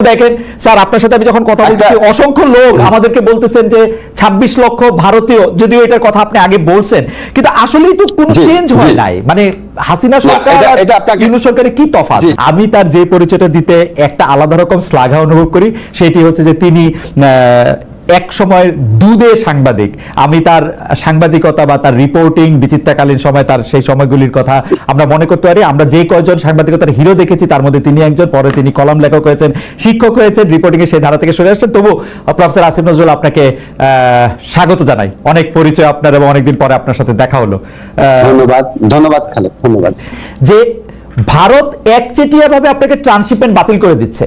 দেখেন স্যার আপনার সাথে আমি যখন কথা বলছি অসংখ্য লোক আমাদেরকে বলতেছেন যে ২৬ লক্ষ ভারতীয় যদিও এটার কথা আপনি আগে বলছেন কিন্তু আসলেই তো কোনো চেঞ্জ হয় নাই। মানে হাসিনা সরকার ইউনু সরকারের কি তফাৎ? আমি তার যে পরিচয়টা দিতে একটা আলাদা রকম শ্লাঘা অনুভব করি সেটি হচ্ছে যে তিনি আহ, এক সময়ের দুধে সাংবাদিক। আমি তার সাংবাদিকতা বা তার রিপোর্টিং বিচিত্রাকালীন সময় তার সেই সময়গুলির কথা আমরা মনে করতে পারি। আমরা যে কয়জন সাংবাদিকতার হিরো দেখেছি তার মধ্যে তিনি একজন পরে তিনি কলম লেখক হয়েছেন শিক্ষক হয়েছেন রিপোর্টিং এর সেই ধারা থেকে সরে আসছেন। তবু প্রফেসর আসিফ নজরুল আপনাকে আহ, স্বাগত জানাই। অনেক পরিচয় আপনার এবং অনেকদিন পরে আপনার সাথে দেখা হলো। ধন্যবাদ ধন্যবাদ খালেদ ধন্যবাদ। যে ভারত একচেটিয়া ভাবে আপনাকে ট্রান্সশিপমেন্ট বাতিল করে দিচ্ছে।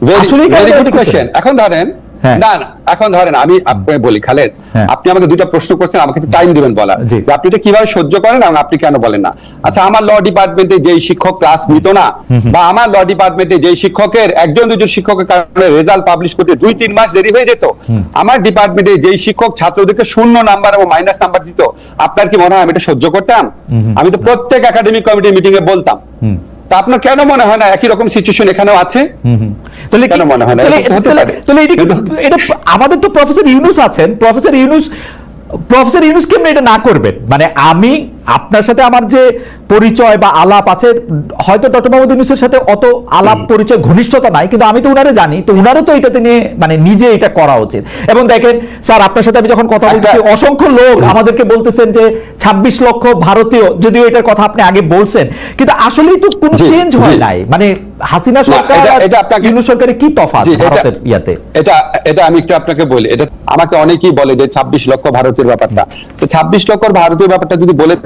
ভেরি আসলেই কি গুড কোশ্চেন এখন ধরেন হ্যাঁ। না না এখন ধরেন আমি আপনাকে বলি খালেদ হ্যাঁ। আপনি আমাকে দুইটা প্রশ্ন করছেন আমাকে একটু টাইম দিবেন বলার। যে আপনি এটা কীভাবে সহ্য করেন এবং আপনি কেন বলেন না? আচ্ছা আমার ল ডিপার্টমেন্টে যেই শিক্ষক ক্লাস নিত না বা আমার ল ডিপার্টমেন্টে যেই শিক্ষকের একজন দুজন শিক্ষকের কারণে রেজাল্ট পাবলিশ করতে দুই তিন মাস দেরি হয়ে যেত আমার ডিপার্টমেন্টে যেই শিক্ষক ছাত্রদেরকে শূন্য নাম্বার এবং মাইনাস নাম্বার দিত আপনার কি মনে হয় আমি এটা সহ্য করতাম? আমি তো প্রত্যেক একাডেমিক কমিটির মিটিং এ বলতাম তা আপনার কেন মনে হয় না একই রকম সিচুয়েশন এখানেও আছে? তাহলে কেন মনে হয় না? তাহলে- এটা আমাদের তো প্রফেসর ইউনুস আছেন। প্রফেসর ইউনুস প্রফেসর ইউনুস কেমন এটা না করবেন? মানে আমি আপনার সাথে আমার যে পরিচয় বা আলাপ আছে হয়তো ডক্টর মোহাম্মদ ইউনুসের সাথে অত আলাপ পরিচয় ঘনিষ্ঠতা নাই কিন্তু আমি তো উনারে জানি তো উনারও তো এটাতে নিয়ে মানে নিজে এটা করা উচিত। এবং দেখেন স্যার আপনার সাথে আমি যখন কথা একটা- বলছি অসংখ্য লোক আমাদেরকে বলতেছেন যে ২৬ লক্ষ ভারতীয় যদিও এটার কথা আপনি আগে বলছেন কিন্তু আসলেই তো কোনো চেঞ্জ হয় নাই। মানে হাসিনা সরকার এটা- আপনাকে- ইউনুস সরকারের কি তফাৎ ভারতের ইয়াতে? এটা এটা আমি একটু আপনাকে বলি এটা আমাকে অনেকেই বলে যে ছাব্বিশ লক্ষ ভারতীয় ব্যাপারটা। তো ছাব্বিশ লক্ষ ভারতীয় ব্যাপারটা যদি বলে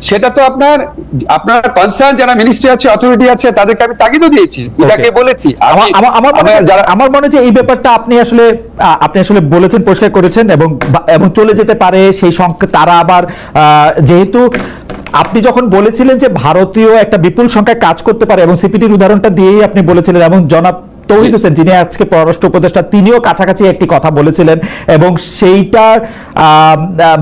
সেটা তো আপনার আপনার কনসার্ন যারা মিনিস্ট্রি আছে অথরিটি আছে তাদেরকে আমি তাগিদও দিয়েছি। এটাকে বলেছি। আমার মনে হয়- যারা আমার মনে যে এই ব্যাপারটা আপনি আসলে আপনি আসলে বলেছেন পরিষ্কার করেছেন এবং এবং চলে যেতে পারে সেই সংখ্যা। তারা আবার আহ, যেহেতু আপনি যখন বলেছিলেন যে ভারতীয় একটা বিপুল সংখ্যায় কাজ করতে পারে এবং সিপিটির উদাহরণটা দিয়েই আপনি বলেছিলেন এবং জনাব তৌহিদ হোসেন যিনি আজকে পররাষ্ট্র উপদেষ্টা তিনিও কাছাকাছি একটি কথা বলেছিলেন এবং সেইটার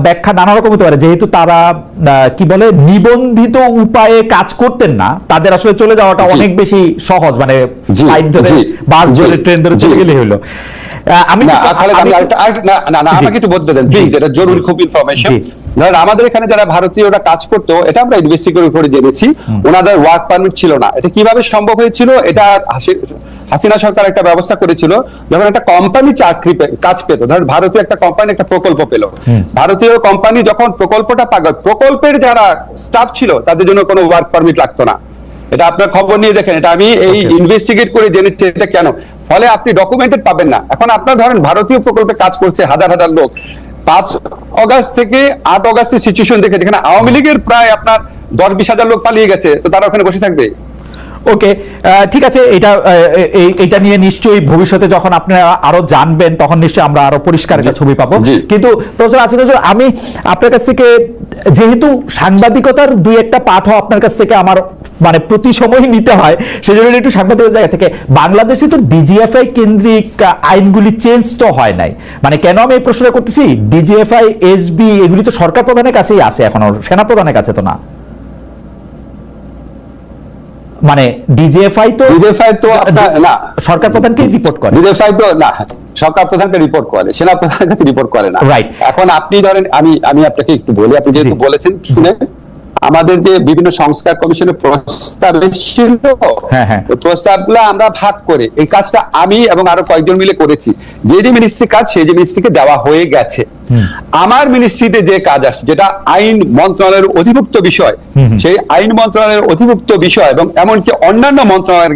ব্যাখ্যা নানা রকম হতে পারে। যেহেতু তারা আহ, কি বলে নিবন্ধিত উপায়ে কাজ করতেন না তাদের আসলে চলে যাওয়াটা অনেক বেশি সহজ মানে ফ্লাইট ধরে বাস ধরে ট্রেন ধরে চলে গেলে হলো। আমি না একটু- না। আমাকে বলতে দেন প্লিজ এটা জরুরি খুব ইনফরমেশন ধরেন আমাদের এখানে যারা ভারতীয়রা কাজ করতো এটা আমরা ইনভেস্টিগেট করে জেনেছি ওনাদের ওয়ার্ক পারমিট ছিল না। এটা কীভাবে সম্ভব হয়েছিল? এটা হাসিনা সরকার একটা ব্যবস্থা করেছিল যখন একটা কোম্পানি চাকরি কাজ পেত ধরেন ভারতীয় একটা কোম্পানি একটা প্রকল্প পেল। ভারতীয় কোম্পানি যখন প্রকল্পটা পাগল প্রকল্পের যারা স্টাফ ছিল তাদের জন্য কোনো ওয়ার্ক পারমিট লাগতো না। এটা আপনার খবর নিয়ে দেখেন এটা আমি এই ইনভেস্টিগেট করে জেনেছি এটা কেন? ফলে আপনি ডকুমেন্টেড পাবেন না। এখন আপনার ধরেন ভারতীয় প্রকল্পে কাজ করছে হাজার হাজার লোক। পাঁচ অগাস্ট থেকে আট অগাস্টের সিচুয়েশন দেখে যেখানে আওয়ামী লীগের প্রায় আপনার দশ বিশ হাজার লোক পালিয়ে গেছে। তো তারা ওখানে বসে থাকবে। ওকে ঠিক আছে এটা এই- এটা নিয়ে নিশ্চয়ই ভবিষ্যতে যখন আপনারা আরও জানবেন তখন নিশ্চয়ই আমরা আরও পরিষ্কার একটা ছবি পাবো। কিন্তু প্রফেসর আসিফ নজরুল আমি আপনার কাছ থেকে যেহেতু সাংবাদিকতার দুই একটা পাঠও আপনার কাছ থেকে আমার মানে প্রতি সময় নিতে হয়। সেজন্য একটু সাংবাদিকতার জায়গা থেকে বাংলাদেশে তো ডিজিএফআই কেন্দ্রিক আইনগুলি চেঞ্জ তো হয় নাই। মানে কেন আমি এই প্রশ্নটা করতেছি? ডিজিএফআই এসবি এগুলি তো সরকার প্রধানের কাছেই আছে এখনও সেনা প্রধানের কাছে তো না। মানে ডিজিএফআই তো ডিজেফাই তো না। সরকার প্রধানকে রিপোর্ট করে। ডিজেফাই তো না সরকার প্রধানকে রিপোর্ট করে সেনা প্রধানের কাছে রিপোর্ট করে না। রাইট এখন আপনি ধরেন আমি আমি আপনাকে একটু বলি আপনি যেহেতু বলেছেন শুনে আমাদের যে বিভিন্ন সংস্কার কমিশনের প্রস্তাব এসেছিল প্রস্তাব হ্যাঁ। প্রস্তাবগুলো আমরা ভাগ করে এই কাজটা আমি এবং আরও কয়েকজন মিলে করেছি। যে যে মিনিস্ট্রি কাজ সেই যে মিনিস্ট্রিকে দেওয়া হয়ে গেছে। আমার মিনিস্ট্রিতে যে কাজ আসছে যেটা আইন মন্ত্রণালয়ের অধিভুক্ত বিষয় সেই আইন মন্ত্রণালয়ের অধিভুক্ত বিষয় এবং এমনকি অন্যান্য মন্ত্রণালয়ের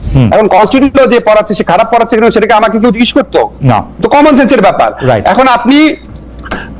এখন কনস্টিটিউট যে পড়াচ্ছে সে খারাপ পড়াচ্ছে কিনা সেটাকে আমাকে কেউ জিজ্ঞেস করতো না। তো কমন সেন্সের ব্যাপার. এখন আপনি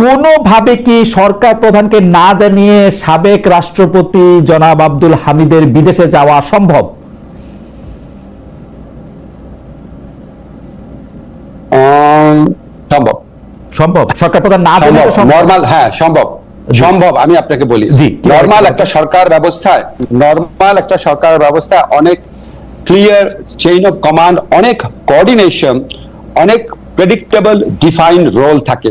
কোনোভাবে কি সরকার প্রধানকে না জানিয়ে সাবেক রাষ্ট্রপতি জনাব আব্দুল হামিদের বিদেশে যাওয়া সম্ভব? সম্ভব। সম্ভব? সরকার প্রধান না জানিয়ে নর্মাল হ্যাঁ সম্ভব। সম্ভব আমি আপনাকে বলি। জি, নর্মাল একটা সরকার ব্যবস্থায় নর্মাল একটা সরকার ব্যবস্থায় অনেক ক্লিয়ার চেইন অফ কমান্ড অনেক কোঅর্ডিনেশন অনেক প্রেডিক্টেবল ডিফাইন রোল থাকে।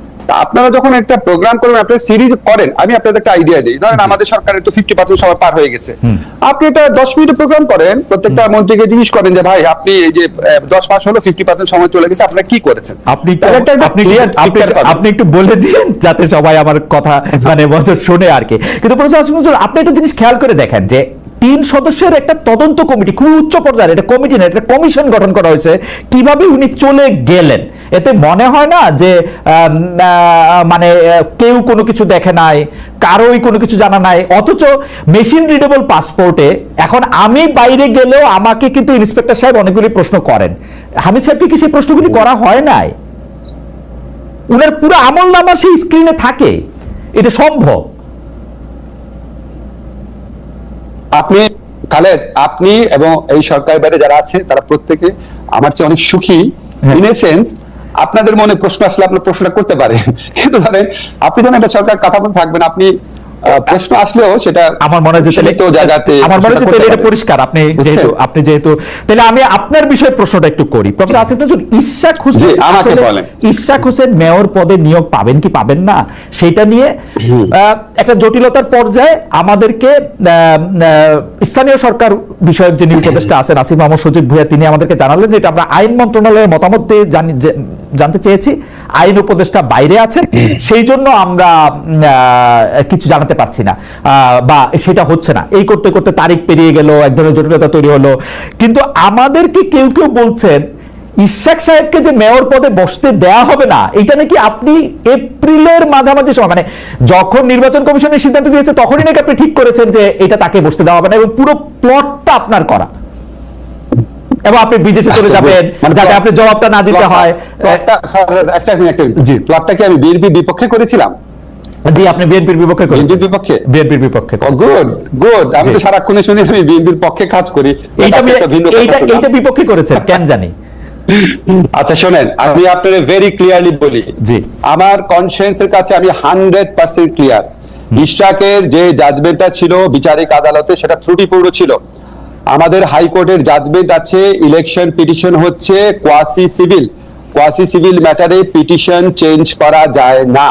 তা আপনারা যখন একটা প্রোগ্রাম করবেন আপনারা সিরিজ করেন আমি আপনাদের একটা আইডিয়া দিই। ধরেন আমাদের সরকারের তো ফিফটি পার্সেন্ট সময় পার হয়ে গেছে। আপনি এটা দশ মিনিট প্রোগ্রাম করেন প্রত্যেকটা মন্ত্রীকে জিজ্ঞেস করেন যে ভাই আপনি এই যে দশ মাস হলো ফিফটি পার্সেন্ট সময় চলে গেছে আপনারা কি করেছেন? আপনি আপনি একটু বলে দিন যাতে সবাই আমার কথা মানে শোনে আর কি। কিন্তু আপনি একটা জিনিস খেয়াল করে দেখেন যে তিন সদস্যের একটা তদন্ত কমিটি খুব উচ্চ পর্যায়ের একটা কমিটি না একটা কমিশন গঠন করা হয়েছে, কীভাবে উনি চলে গেলেন? এতে মনে হয় না যে মানে কেউ কোনো কিছু দেখে নাই, কারোই কোনো কিছু জানা নাই, অথচ মেশিন রিডেবল পাসপোর্টে, এখন আমি বাইরে গেলেও আমাকে কিন্তু ইন্সপেক্টর সাহেব অনেকগুলি প্রশ্ন করেন। হামিদ সাহেবকে কি সেই প্রশ্নগুলি করা হয় নাই? উনার পুরো আমল নামা সেই স্ক্রিনে থাকে। এটা সম্ভব? আপনি খালেদ আপনি এবং এই সরকার বাইরে যারা আছে তারা প্রত্যেকে আমার চেয়ে অনেক সুখী হ্যাঁ। ইন এ সেন্স আপনাদের মনে প্রশ্ন আসলে আপনার প্রশ্নটা করতে পারেন কিন্তু ধরেন আপনি যখন একটা সরকার কাঠামো থাকবেন আপনি প্রশ্ন আসলেও সেটা আমার মনে হয় যে তাহলে- জায়গাতে আমার মনে হয় তাহলে এটা পরিষ্কার। আপনি যেহেতু আপনি যেহেতু তাহলে আমি আপনার বিষয়ে প্রশ্নটা একটু করি। প্রফেসর আসিফ নজরুল ইশাক হোসেন আমাকে বলেন। ইশাক হোসেন মেয়র পদে নিয়োগ পাবেন কি পাবেন না? সেটা নিয়ে একটা জটিলতার পর্যায়ে আমাদেরকে স্থানীয় সরকার বিষয়ক যিনি উপদেষ্টা আছেন আসিফ মোহাম্মদ সজিব ভুইয়া তিনি আমাদেরকে জানালেন যে এটা আমরা আইন মন্ত্রণালয়ের মতামত দিয়ে জানতে চেয়েছি। আইন উপদেষ্টা বাইরে আছেন, সেই জন্য আমরা কিছু জানাতে পারছি না। বা সেটা হচ্ছে না। এই করতে করতে তারিখ পেরিয়ে গেল, এক ধরনের জটিলতা তৈরি হলো। কিন্তু আমাদেরকে কেউ কেউ বলছেন, ইশাক সাহেবকে যে মেয়র পদে বসতে দেয়া হবে না, এটা নাকি আপনি এপ্রিলের মাঝামাঝি সময় মানে যখন নির্বাচন কমিশনের সিদ্ধান্ত দিয়েছে, তখনই নাকি আপনি ঠিক করেছেন যে এটা তাকে বসতে দেওয়া হবে না এবং পুরো প্লটটা আপনার করা। এবং আপনি বিদেশে চলে আচ্ছা, যাবেন মানে যাতে আপনি জবাবটা না দিতে হয়। একটা জি। প্লটটা কি আমি বিএনপি বিপক্ষে করেছিলাম? জি আপনি বিএনপির বিপক্ষে করেছেন। বিএনপির বিপক্ষে? বিএনপির বিপক্ষে। গুড গুড আমি। তো সারাক্ষণে শুনি আমি বিএনপির পক্ষে কাজ করি। এইটা এইটা এইটা বিপক্ষে করেছেন কেন জানি। আচ্ছা শোনেন আমি আপনার ভেরি ক্লিয়ারলি বলি। জি। আমার কনসিয়েন্সের কাছে আমি হান্ড্রেড পার্সেন্ট ক্লিয়ার ইশাকের যে জাজমেন্টটা ছিল বিচারিক আদালতে সেটা ত্রুটিপূর্ণ ছিল। আমাদের হাইকোর্টের জাজমেন্ট আছে ইলেকশন পিটিশন হচ্ছে কোয়াসি সিভিল কোয়াসি সিভিল ম্যাটারে পিটিশন চেঞ্জ করা যায় না।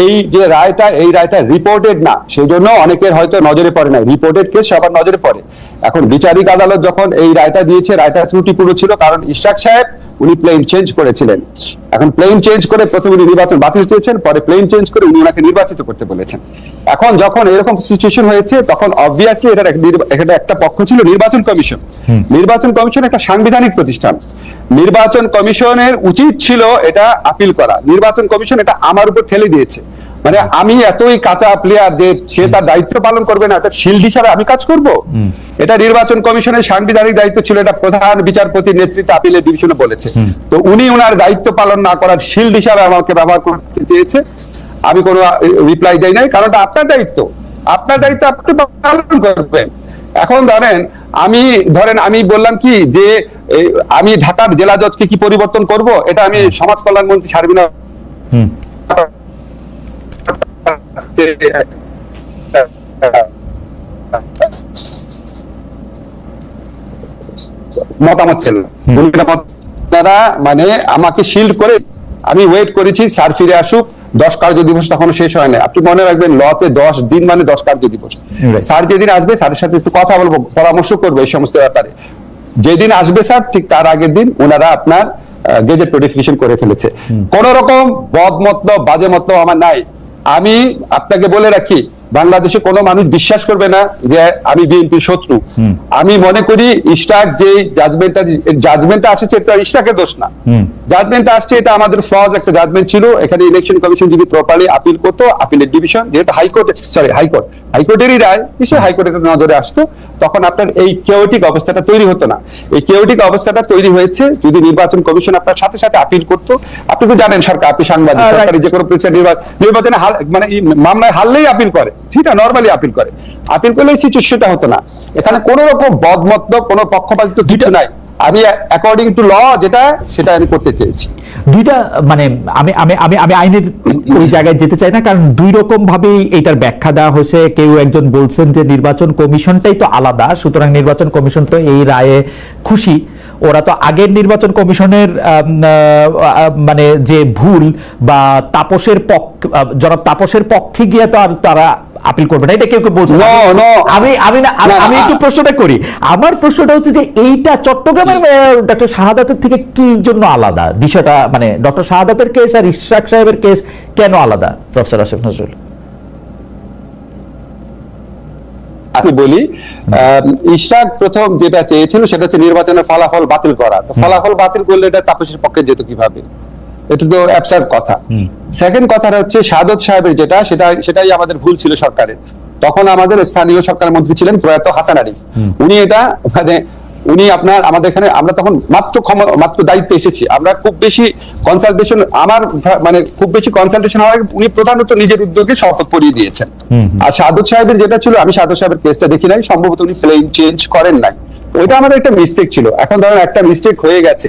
এই যে রায়টা এই রায়টা রিপোর্টেড না সেই জন্য অনেকের হয়তো নজরে পড়ে না রিপোর্টেড কেস সবার নজরে পড়ে। এখন বিচারিক আদালত যখন এই রায়টা দিয়েছে রায়টা ত্রুটিপূর্ণ ছিল কারণ ইশাক সাহেব উনি প্লেন চেঞ্জ করেছিলেন। এখন প্লেন চেঞ্জ করে প্রথমে উনি নির্বাচন বাতিল চেয়েছেন পরে প্লেন চেঞ্জ করে উনি ওনাকে নির্বাচিত করতে বলেছেন। এখন যখন এরকম সিচুয়েশন হয়েছে তখন অবভিয়াসলি এটা এটা একটা পক্ষ ছিল নির্বাচন কমিশন। নির্বাচন কমিশন একটা সাংবিধানিক প্রতিষ্ঠান। নির্বাচন কমিশনের উচিত ছিল এটা আপিল করা। নির্বাচন কমিশন এটা আমার উপর ঠেলে দিয়েছে। মানে আমি এতই কাঁচা প্লেয়ার যে সে তার দায়িত্ব পালন করবে না এটা শিল্ড হিসাবে আমি কাজ করব? এটা নির্বাচন কমিশনের সাংবিধানিক দায়িত্ব ছিল এটা প্রধান বিচারপতির নেতৃত্বে আপিলের ডিভিশনে বলেছে। তো উনি ওনার দায়িত্ব পালন না করার শিল্ড হিসাবে আমাকে ব্যবহার করতে চেয়েছে। আমি কোনো রিপ্লাই দেই নাই কারণ এটা আপনার দায়িত্ব। আপনার দায়িত্ব আপনি পালন করবেন। এখন ধরেন আমি ধরেন আমি বললাম কি যে আমি ঢাকার জেলা জজকে কি পরিবর্তন করব? এটা আমি সমাজ কল্যাণ মন্ত্রী সার্বিনা। মতামত ছিল। তারা মানে আমাকে শিল্ড করে আমি ওয়েট করেছি স্যার ফিরে আসুক দশ কার্য দিবস তখনো শেষ হয় না। আপনি মনে রাখবেন লতে দশ দিন মানে দশ কার্য দিবস. স্যার যেদিন আসবে স্যারের সাথে একটু কথা বলব পরামর্শ করব এই সমস্ত ব্যাপারে। যেদিন আসবে স্যার ঠিক তার আগের দিন ওনারা আপনার গেজেট নোটিফিকেশন করে ফেলেছে। কোন রকম বদ মতলব বাজে মতলব আমার নাই। আমি আপনাকে বলে রাখি বাংলাদেশে কোনো মানুষ বিশ্বাস করবে না যে আমি বিএনপির শত্রু। আমি মনে করি ইস্টাক যে জাজমেন্টটা জাজমেন্টটা আসেছে এটা ইস্টাকের দোষ না। হুম। জাজমেন্টটা আসছে এটা আমাদের ফ্লজ একটা জাজমেন্ট ছিল। এখানে ইলেকশন কমিশন যদি প্রপারলি আপিল করতো আপিলের ডিভিশন যেহেতু high court sorry high court হাইকোর্টেরই রায় নিশ্চয়ই হাইকোর্টের নজরে আসতো। তখন আপনার এই কেওটিক অবস্থাটা তৈরি হতো না। এই কেওটিক অবস্থাটা তৈরি হয়েছে যদি নির্বাচন কমিশন আপনার সাথে সাথে আপিল করতো। আপনি তো জানেন সরকার আপনি সাংবাদিক Ah, সরকারি যে কোনো প্রতিষ্ঠান নির্বাচন মানে মামলায় হারলেই আপিল করে। ঠিক না? নর্মালি আপিল করে। আপিল করলে সিচুয়েশনটা হতো না। এখানে কোনো রকম বদমতলব কোনো পক্ষপাতিত্ব কিছু নাই। আমি অ্যাকর্ডিং টু ল যেটা, সেটা আমি করতে চেয়েছি। দুইটা মানে আমি আমি আমি আমি আইনের ওই জায়গায় যেতে চাই না, কারণ দুই রকম ভাবেই এটার ব্যাখ্যা দেওয়া হয়েছে। কেউ একজন বলছেন যে নির্বাচন কমিশনটাই তো আলাদা, সুতরাং নির্বাচন কমিশন তো এই রায়ে খুশি। ওরা তো আগের নির্বাচন কমিশনের মানে যে ভুল বা তাপসের পক্ষ জনাব তাপসের পক্ষে গিয়ে তো আর তারা আপিল করবে না এটা কেউ কেউ বলছে. আমি আমি না আমি- একটু প্রশ্নটা করি। আমার প্রশ্নটা হচ্ছে যে এইটা চট্টগ্রামের ডক্টর শাহাদাতের থেকে কি জন্য আলাদা? বিষয়টা মানে ডক্টর শাহাদাতের কেস আর ইশরাক সাহেবের কেস কেন আলাদা প্রফেসর আশিফ নজরুল? আমি বলি আহ, ইশরাক প্রথম যেটা চেয়েছিল সেটা হচ্ছে নির্বাচনের ফলাফল বাতিল করা। ফলাফল বাতিল করলে এটা তাপসের পক্ষে যেত কীভাবে? এটা তো অ্যাবসার্ড কথা। সেকেন্ড কথাটা হচ্ছে সাদত সাহেবের যেটা সেটা সেটাই আমাদের ভুল ছিল সরকারের। তখন আমাদের স্থানীয় সরকার মন্ত্রী ছিলেন প্রয়াত হাসান আরিফ। উনি এটা মানে উনি আপনার আমাদের এখানে আমরা তখন মাত্র ক্ষম- মাত্র দায়িত্বে এসেছি। আমরা খুব বেশি কনসালটেশন আমার মানে খুব বেশি কনসালটেশন হওয়ার উনি প্রধানত নিজের উদ্যোগে শপথ পড়িয়ে দিয়েছেন। আর সাদত সাহেবের যেটা ছিল আমি সাদত সাহেবের কেসটা দেখি নাই সম্ভবত উনি প্লেন চেঞ্জ করেন নাই। ওইটা আমাদের একটা মিস্টেক ছিল। এখন ধরেন একটা মিস্টেক হয়ে গেছে।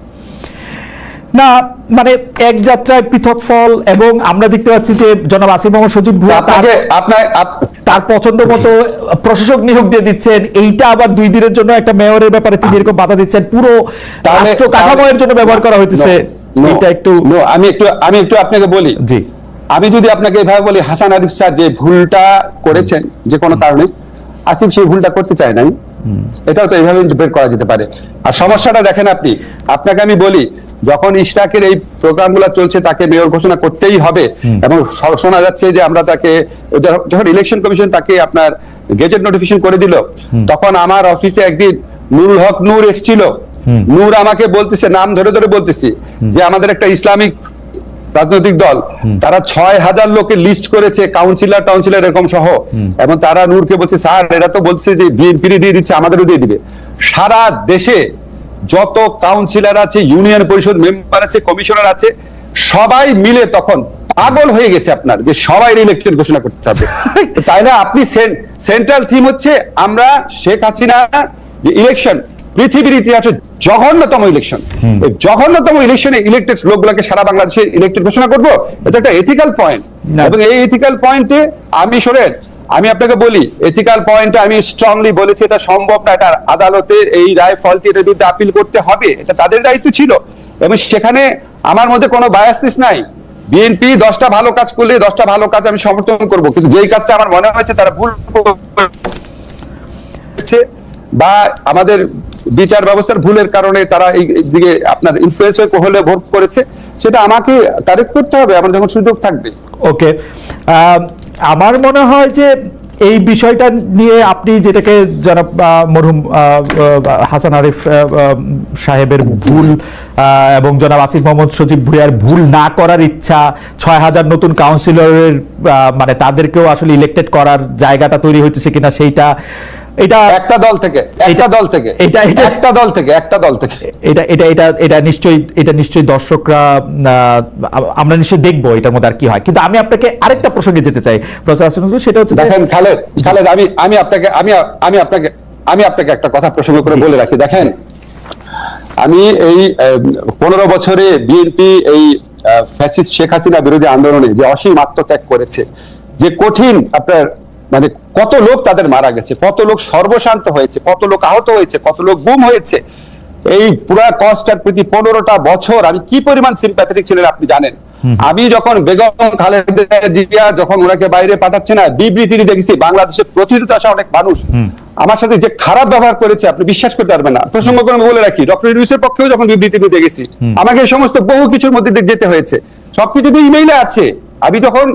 না মানে এক যাত্রায় পৃথক ফল এবং আমরা দেখতে পাচ্ছি যে জনাব আসিফ মোহাম্মদ সজীব ভুয়া তার- আপনার তার পছন্দ মতো প্রশাসক নিয়োগ দিয়ে দিচ্ছেন। এইটা আবার দুই দিনের জন্য একটা মেয়রের ব্যাপারে তিনি এরকম বাধা দিচ্ছেন। পুরো রাষ্ট্র কাঠামোয়ের জন্য ব্যবহার করা হইতেছে। এটা একটু আমি একটু আমি একটু আপনাকে বলি। জি। আমি যদি আপনাকে এভাবে বলি হাসান আরিফ স্যার যে ভুলটা করেছেন যে কোনো কারণে আসিফ সেই ভুলটা করতে চায় নাই। এটাও তো এইভাবে ইন্টারপ্রেট করা যেতে পারে। আর সমস্যাটা দেখেন আপনি। আপনাকে আমি বলি যখন ইশরাকের এই প্রোগ্রামগুলো চলছে তাকে মেয়র ঘোষণা করতেই হবে। এবং শোনা যাচ্ছে যে আমরা তাকে যখন ইলেকশন কমিশন তাকে আপনার গেজেট নোটিফিকেশন করে দিল তখন আমার অফিসে একদিন নুরুল হক নূর এসেছিল। নূর আমাকে বলতেছে নাম ধরে ধরে বলতেছি যে আমাদের একটা ইসলামিক রাজনৈতিক দল তারা ছয় হাজার লোকের লিস্ট করেছে কাউন্সিলর টাউন্সিলর এরকম সহ। এবং তারা নূরকে বলছে স্যার এরা তো বলছে যে বিএনপি দিয়ে দিচ্ছে আমাদেরও দিয়ে দিবে। সারা দেশে যত কাউন্সিলর আছে ইউনিয়ন পরিষদ মেম্বার আছে কমিশনার আছে সবাই মিলে তখন পাগল হয়ে গেছে আপনার যে সবাই ইলেকশন ঘোষণা করতে হবে। তাই না? আপনি সেন্ট্রাল থিম হচ্ছে আমরা শেখ হাসিনা যে ইলেকশন পৃথিবীর ইতিহাসে জঘন্যতম ইলেকশন জঘন্যতম ইলেকশনে ইলেক্টেড লোকগুলোকে সারা বাংলাদেশে ইলেক্টেড ঘোষণা করব? এটা একটা এথিক্যাল পয়েন্ট এবং এই এথিক্যাল পয়েন্টে আমি শোনেন আমি আপনাকে বলি এথিক্যাল পয়েন্টে আমি স্ট্রংলি বলেছি, এটা সম্ভব না এটা আদালতের এই রায় ফলটি এটার বিরুদ্ধে আপিল করতে হবে, এটা তাদের দায়িত্ব ছিল। এবং সেখানে আমার মধ্যে কোনো বায়াসিস নাই। বিএনপি দশটা ভালো কাজ করলে দশটা ভালো কাজ আমি সমর্থন করব, কিন্তু যেই কাজটা আমার মনে হয়েছে তারা ভুল বা আমাদের বিচার ব্যবস্থার ভুলের কারণে তারা এই দিকে আপনার ইনফ্লুয়েন্স হলে ভোট করেছে, সেটা আমাকে তারিখ করতে হবে, আমার যখন সুযোগ থাকবে। ওকে আমার মনে হয় যে এই বিষয়টা নিয়ে আপনি যেটাকে জনাব মরহুম হাসান আরিফ সাহেবের ভুল এবং জনাব আসিফ মোহাম্মদ সচিব ভুইয়ার ভুল না করার ইচ্ছা, ছয় হাজার নতুন কাউন্সিলরের মানে তাদেরকেও আসলে ইলেক্টেড করার জায়গাটা তৈরি হচ্ছে কিনা সেইটা এটা একটা দল থেকে একটা দল থেকে এটা- এটা- একটা দল থেকে একটা দল থেকে। এটা এটা এটা এটা নিশ্চয়ই এটা নিশ্চয়ই দর্শকরা আমরা নিশ্চয়ই দেখব এটার মধ্যে আর কি হয়। কিন্তু আমি আপনাকে আরেকটা প্রসঙ্গে যেতে চাই প্রফেসর হাসান সেটা হচ্ছে দেখেন খালেদ খালেদ আমি আমি আপনাকে আমি আমি আপনাকে আমি আপনাকে একটা কথা প্রসঙ্গ করে বলে রাখি। দেখেন আমি এই পনেরো বছরে বিএনপি এই ফ্যাসিস্ট শেখ হাসিনা বিরোধী আন্দোলনে যে অসীম আত্মত্যাগ করেছে যে কঠিন আপনার মানে কত লোক তাদের মারা গেছে কত লোক সর্বশান্ত হয়েছে কত লোক আহত হয়েছে কত লোক গুম হয়েছে। এই পুরা কস্টার প্রতি পনেরোটা বছর আমি কি পরিমাণ সিম্প্যাথেটিক ছিলেন আপনি জানেন? আমি যখন বেগম খালেদা জিয়া যখন ওনাকে বাইরে পাঠাচ্ছে না বিবৃতি দেখেছি বাংলাদেশে প্রতিনিধিত্ব আসা অনেক মানুষ। আমার সাথে যে খারাপ ব্যবহার করেছে আপনি বিশ্বাস করতে পারবেন না। প্রসঙ্গ করে বলে রাখি ডক্টর ইউনুসের পক্ষেও যখন বিবৃতি দিতে গেছি আমাকে সমস্ত বহু কিছুর মধ্যে যেতে হয়েছে। সবকিছু ইমেইলে আছে। আমি যখন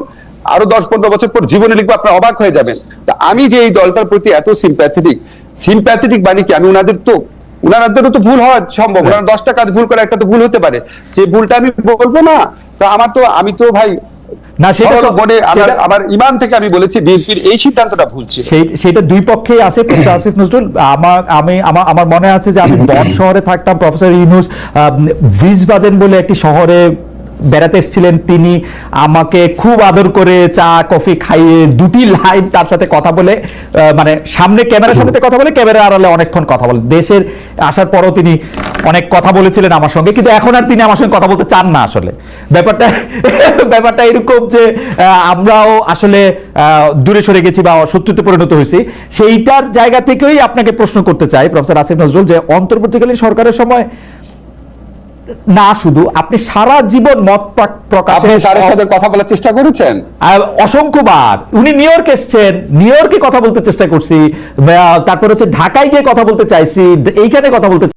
আরও দশ পনেরো বছর পর জীবনে লিখব আপনার অবাক হয়ে যাবেন। তা আমি যে এই দলটার প্রতি এত সিম্প্যাথেটিক সিম্প্যাথেটিক মানে কি? আমি ওনাদের তো ওনাদেরও তো ভুল হওয়া সম্ভব। ওনারা দশটা কাজ ভুল করে একটা তো ভুল হতে পারে। যে ভুলটা আমি বলব না তা আমার তো আমি তো ভাই না, সেটা সরল আমার আমার ইমান থেকে আমি বলেছি বিএনপির এই সিদ্ধান্তটা ভুল সেটা দুই পক্ষেই আছে প্রফেসর আসিফ নজরুল আমার আমি আমার আমার মনে আছে যে আমি বন শহরে থাকতাম প্রফেসর ইউনুস ভিজবাদেন বলে একটি শহরে বেড়াতে এসেছিলেন তিনি। আমাকে খুব আদর করে চা, কফি খাইয়ে দুটি লাইন তার সাথে কথা বলে মানে সামনে ক্যামেরার সামনে কথা বলে ক্যামেরা আড়ালে অনেকক্ষণ কথা বলে। দেশের আসার পরও তিনি অনেক কথা বলেছিলেন আমার সঙ্গে, কিন্তু এখন আর তিনি আমার সঙ্গে কথা বলতে চান না আসলে। ব্যাপারটা ব্যাপারটা এরকম যে আমরাও আসলে দূরে সরে গেছি বা শত্রুতে পরিণত হয়েছি, সেইটার জায়গা থেকেই আপনাকে প্রশ্ন করতে চাই, প্রফেসর আসিফ নজরুল, যে অন্তর্বর্তীকালীন সরকারের সময় না শুধু আপনি সারা জীবন মত প্রকাশে সাথে কথা বলার চেষ্টা করেছেন? অসংখ্যবার। উনি নিউ ইয়র্ক এসছেন নিউ ইয়র্কে কথা বলতে চেষ্টা করছি। তারপর হচ্ছে ঢাকায় গিয়ে কথা বলতে চাইছি এইখানে কথা বলতে